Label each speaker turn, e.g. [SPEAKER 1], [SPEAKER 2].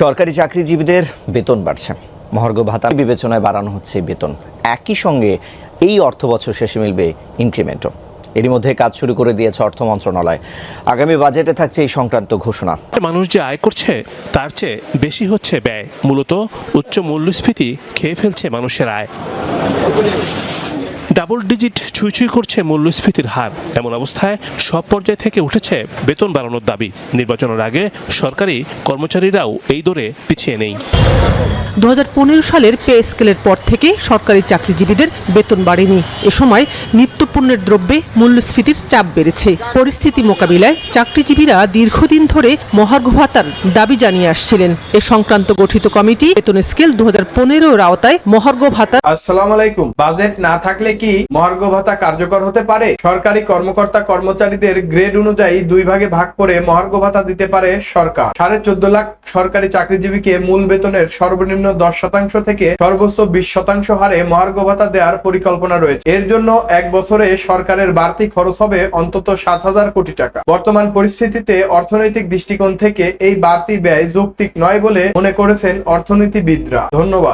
[SPEAKER 1] সরকারি চাকরিজীবীদের বেতন বাড়ছে। মহার্ঘ ভাতা বিবেচনায় বাড়ানো হচ্ছে বেতন। একই সঙ্গে এই অর্থ বছর শেষে মিলবে ইনক্রিমেন্টও। এরই মধ্যে কাজ শুরু করে দিয়েছে অর্থ মন্ত্রণালয়। আগামী বাজেটে থাকছে এই সংক্রান্ত ঘোষণা।
[SPEAKER 2] মানুষ যে আয় করছে, তার চেয়ে বেশি হচ্ছে ব্যয়। মূলত উচ্চ মূল্যস্ফীতি খেয়ে ফেলছে মানুষের আয়। ডাবল ডিজিট ছুঁই করছে মূল্যস্ফীতির হার। এমন অবস্থায় সব পর্যায় থেকে উঠেছে বেতন বাড়ানোর দাবি। নির্বাচনের আগে সরকারি কর্মচারীরাও এই দরে পিছিয়ে নেই।
[SPEAKER 3] দু হাজার পনেরো সালের পে স্কেলের পর থেকে সরকারি চাকরিজীবীদের বেতন বাড়েনি। এ সময় নিত্যপণ্যের দ্রব্যে মূল্যস্ফীতির চাপ বেড়েছে। পরিস্থিতি মোকাবিলায় চাকরিজীবীরা দীর্ঘদিন ধরে মহার্ঘ ভাতার দাবি জানিয়ে আসছিলেন। এ সংক্রান্ত গঠিত কমিটি বেতন স্কেল দু হাজার পনেরোর আওতায় মহার্ঘ ভাতা
[SPEAKER 4] আসসালামু আলাইকুম বাজেট না থাকলে কি মহার্ঘ ভাতা কার্যকর হতে পারে? সরকারি কর্মকর্তা কর্মচারীদের গ্রেড অনুযায়ী দুই ভাগে ভাগ করে মহার্ঘ ভাতা দিতে পারে সরকার। সাড়ে চোদ্দ লাখ সরকারি চাকরিজীবীকে মূল বেতনের সর্বনিম্ন দশ শতাংশ থেকে সর্বোচ্চ বিশ শতাংশ হারে মহার্ঘ ভাতা দেওয়ার পরিকল্পনা রয়েছে। এর জন্য এক বছরে সরকারের বাড়তি খরচ হবে অন্তত সাত হাজার কোটি টাকা। বর্তমান পরিস্থিতিতে অর্থনৈতিক দৃষ্টিকোণ থেকে এই বাড়তি ব্যয় যৌক্তিক নয় বলে মনে করেছেন অর্থনীতিবিদরা। ধন্যবাদ।